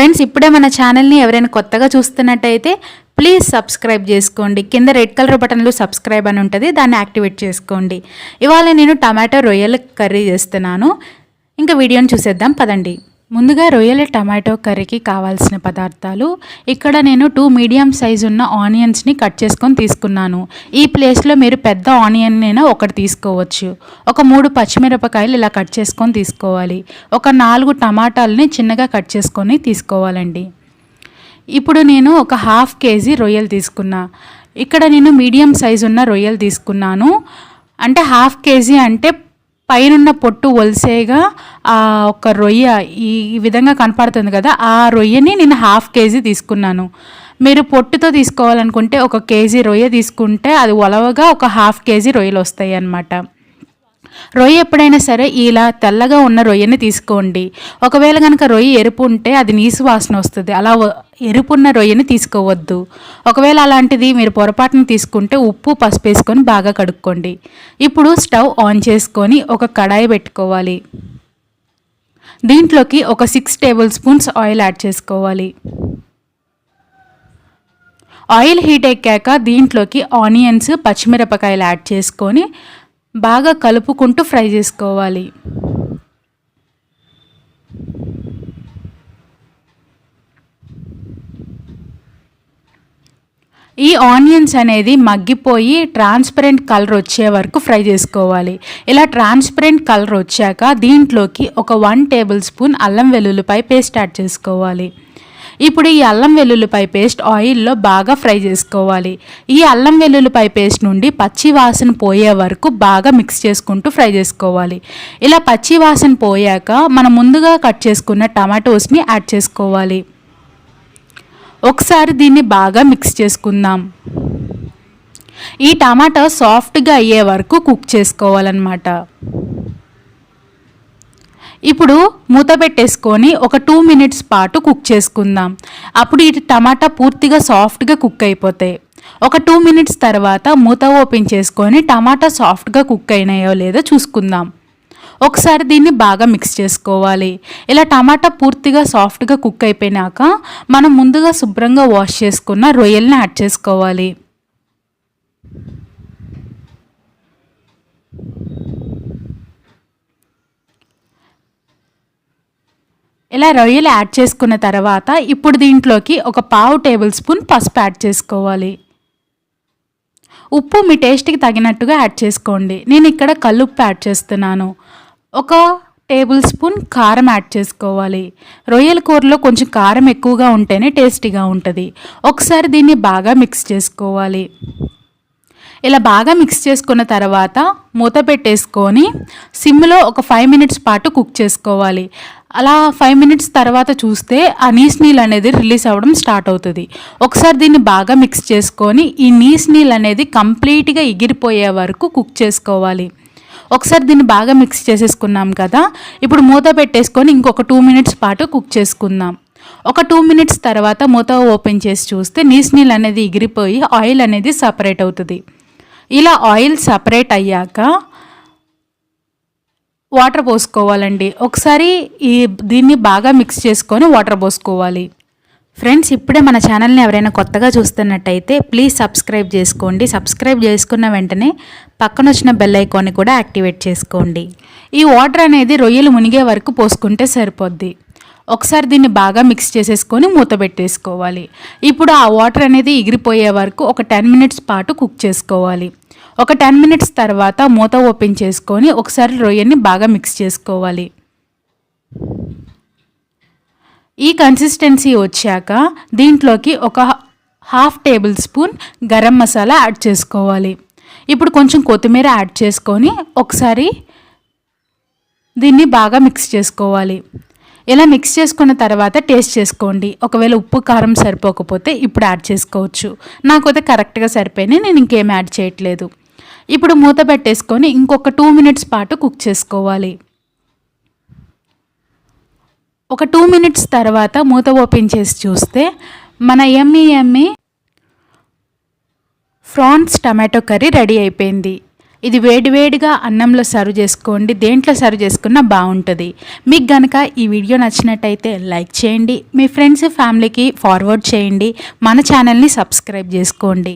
Friends ఇప్పుడే మన ఛానల్ని ఎవరైనా కొత్తగా చూస్తున్నట్టయితే ప్లీజ్ సబ్స్క్రైబ్ చేసుకోండి. కింద రెడ్ కలర్ బటన్లో సబ్స్క్రైబ్ అని ఉంటుంది దాన్ని యాక్టివేట్ చేసుకోండి. ఇవాళ నేను టమాటో రొయ్యల కర్రీ చేస్తున్నాను. ఇంకా వీడియోని చూసేద్దాం పదండి. ముందుగా రొయ్యల టమాటో కర్రీకి కావాల్సిన పదార్థాలు. ఇక్కడ నేను టూ మీడియం సైజు ఉన్న ఆనియన్స్ని కట్ చేసుకొని తీసుకున్నాను. ఈ ప్లేస్లో మీరు పెద్ద ఆనియన్ అయినా ఒకటి తీసుకోవచ్చు. ఒక మూడు పచ్చిమిరపకాయలు ఇలా కట్ చేసుకొని తీసుకోవాలి. ఒక నాలుగు టమాటాలని చిన్నగా కట్ చేసుకొని తీసుకోవాలండి. ఇప్పుడు నేను ఒక హాఫ్ కేజీ రొయ్యలు తీసుకున్నా. ఇక్కడ నేను మీడియం సైజు ఉన్న రొయ్యలు తీసుకున్నాను. అంటే హాఫ్ కేజీ అంటే పైనున్న పొట్టు ఒలిసేగా ఆ ఒక రొయ్య ఈ విధంగా కనపడుతుంది కదా ఆ రొయ్యని నేను హాఫ్ కేజీ తీసుకున్నాను. మీరు పొట్టుతో తీసుకోవాలనుకుంటే ఒక కేజీ రొయ్య తీసుకుంటే అది ఒలవగా ఒక హాఫ్ కేజీ రొయ్యలు వస్తాయి అన్నమాట రొయ్య ఎప్పుడైనా సరే ఇలా తెల్లగా ఉన్న రొయ్యని తీసుకోండి. ఒకవేళ కనుక రొయ్య ఎరుపు ఉంటే అది నీసు వాసన వస్తుంది. అలా ఎరుపున్న రొయ్యని తీసుకోవద్దు. ఒకవేళ అలాంటిది మీరు పొరపాటున తీసుకుంటే ఉప్పు పసుపు వేసుకొని బాగా కడుక్కోండి. ఇప్పుడు స్టవ్ ఆన్ చేసుకొని ఒక కడాయి పెట్టుకోవాలి. దీంట్లోకి ఒక six table spoons oil add చేసుకోవాలి. ఆయిల్ హీట్ ఎక్కాక దీంట్లోకి ఆనియన్స్ పచ్చిమిరపకాయలు యాడ్ చేసుకొని బాగా కలుపుకుంటూ ఫ్రై చేసుకోవాలి. ఈ ఆనియన్స్ అనేది మగ్గిపోయి ట్రాన్స్పరెంట్ కలర్ వచ్చే వరకు ఫ్రై చేసుకోవాలి. ఇలా ట్రాన్స్పరెంట్ కలర్ వచ్చాక దీంట్లోకి ఒక వన్ టేబుల్ స్పూన్ అల్లం వెల్లుల్లిపాయ పేస్ట్ యాడ్ చేసుకోవాలి. ఇప్పుడు ఈ అల్లం వెల్లుల్లిపాయ పేస్ట్ ఆయిల్లో బాగా ఫ్రై చేసుకోవాలి. ఈ అల్లం వెల్లుల్లిపాయ పేస్ట్ నుండి పచ్చి వాసన పోయే వరకు బాగా మిక్స్ చేసుకుంటూ ఫ్రై చేసుకోవాలి. ఇలా పచ్చి వాసన పోయాక మనం ముందుగా కట్ చేసుకున్న టమాటోస్ని యాడ్ చేసుకోవాలి. ఒకసారి దీన్ని బాగా మిక్స్ చేసుకుందాం. ఈ టమాటా సాఫ్ట్గా అయ్యే వరకు కుక్ చేసుకోవాలన్నమాట. ఇప్పుడు మూత పెట్టేసుకొని ఒక టూ మినిట్స్ పాటు కుక్ చేసుకుందాం. అప్పుడు ఇటు టమాటా పూర్తిగా సాఫ్ట్గా కుక్ అయిపోతాయి. ఒక టూ మినిట్స్ తర్వాత మూత ఓపెన్ చేసుకొని టమాటా సాఫ్ట్గా కుక్ అయినాయో లేదో చూసుకుందాం. ఒకసారి దీన్ని బాగా మిక్స్ చేసుకోవాలి. ఇలా టమాటా పూర్తిగా సాఫ్ట్గా కుక్ అయిపోయినాక మనం ముందుగా శుభ్రంగా వాష్ చేసుకున్న రొయ్యల్ని యాడ్ చేసుకోవాలి. ఇలా రొయ్యలు యాడ్ చేసుకున్న తర్వాత ఇప్పుడు దీంట్లోకి ఒక పావు టేబుల్ స్పూన్ పసుపు యాడ్ చేసుకోవాలి. ఉప్పు మీ టేస్ట్కి తగినట్టుగా యాడ్ చేసుకోండి. నేను ఇక్కడ కల్లుప్పు యాడ్ చేస్తున్నాను. ఒక టేబుల్ స్పూన్ కారం యాడ్ చేసుకోవాలి. రొయ్యల కూరలో కొంచెం కారం ఎక్కువగా ఉంటేనే టేస్టీగా ఉంటుంది. ఒకసారి దీన్ని బాగా మిక్స్ చేసుకోవాలి. ఇలా బాగా మిక్స్ చేసుకున్న తర్వాత మూత పెట్టేసుకొని సిమ్లో ఒక ఫైవ్ మినిట్స్ పాటు కుక్ చేసుకోవాలి. అలా ఫైవ్ మినిట్స్ తర్వాత చూస్తే ఆ నీస్ నీళ్ళు అనేది రిలీజ్ అవ్వడం స్టార్ట్ అవుతుంది. ఒకసారి దీన్ని బాగా మిక్స్ చేసుకొని ఈ నీస్ నీళ్ళు అనేది కంప్లీట్గా ఎగిరిపోయే వరకు కుక్ చేసుకోవాలి. ఒకసారి దీన్ని బాగా మిక్స్ చేసేసుకున్నాం కదా ఇప్పుడు మూత పెట్టేసుకొని ఇంకొక టూ మినిట్స్ పాటు కుక్ చేసుకుందాం. ఒక టూ మినిట్స్ తర్వాత మూత ఓపెన్ చేసి చూస్తే నీస్ నీళ్ళు అనేది ఎగిరిపోయి ఆయిల్ అనేది సపరేట్ అవుతుంది. ఇలా ఆయిల్ సపరేట్ అయ్యాక వాటర్ పోసుకోవాలండి. ఒకసారి ఈ దీన్ని బాగా మిక్స్ చేసుకొని వాటర్ పోసుకోవాలి. ఫ్రెండ్స్ ఇప్పుడే మన ఛానల్ని ఎవరైనా కొత్తగా చూస్తున్నట్టయితే ప్లీజ్ సబ్స్క్రైబ్ చేసుకోండి. సబ్స్క్రైబ్ చేసుకున్న వెంటనే పక్కన వచ్చిన బెల్ ఐకాన్ని కూడా యాక్టివేట్ చేసుకోండి. ఈ వాటర్ అనేది రొయ్యలు మునిగే వరకు పోసుకుంటే సరిపోద్ది. ఒకసారి దీన్ని బాగా మిక్స్ చేసేసుకొని మూత పెట్టేసుకోవాలి. ఇప్పుడు ఆ వాటర్ అనేది ఎగిరిపోయే వరకు ఒక టెన్ మినిట్స్ పాటు కుక్ చేసుకోవాలి. ఒక టెన్ మినిట్స్ తర్వాత మూత ఓపెన్ చేసుకొని ఒకసారి రొయ్యని బాగా మిక్స్ చేసుకోవాలి. ఈ కన్సిస్టెన్సీ వచ్చాక దీంట్లోకి ఒక half tablespoon garam masala add చేసుకోవాలి. ఇప్పుడు కొంచెం కొత్తిమీర యాడ్ చేసుకొని ఒకసారి దీన్ని బాగా మిక్స్ చేసుకోవాలి. ఇలా మిక్స్ చేసుకున్న తర్వాత టేస్ట్ చేసుకోండి. ఒకవేళ ఉప్పు కారం సరిపోకపోతే ఇప్పుడు యాడ్ చేసుకోవచ్చు. నాకైతే కరెక్ట్గా సరిపోయినాయి నేను ఇంకేం యాడ్ చేయట్లేదు. ఇప్పుడు మూత పెట్టేసుకొని ఇంకొక టూ మినిట్స్ పాటు కుక్ చేసుకోవాలి. ఒక టూ మినిట్స్ తర్వాత మూత ఓపెన్ చేసి చూస్తే మన ఎమ్మి ఎమ్మి ఫ్రాన్స్ టమాటో కర్రీ రెడీ అయిపోయింది. ఇది వేడివేడిగా అన్నంలో సర్వ్ చేసుకోండి. దేంట్లో సర్వ్ చేసుకున్నా బాగుంటుంది. మీకు గనక ఈ వీడియో నచ్చినట్టయితే లైక్ చేయండి. మీ ఫ్రెండ్స్ ఫ్యామిలీకి ఫార్వర్డ్ చేయండి. మన ఛానల్ని సబ్స్క్రైబ్ చేసుకోండి.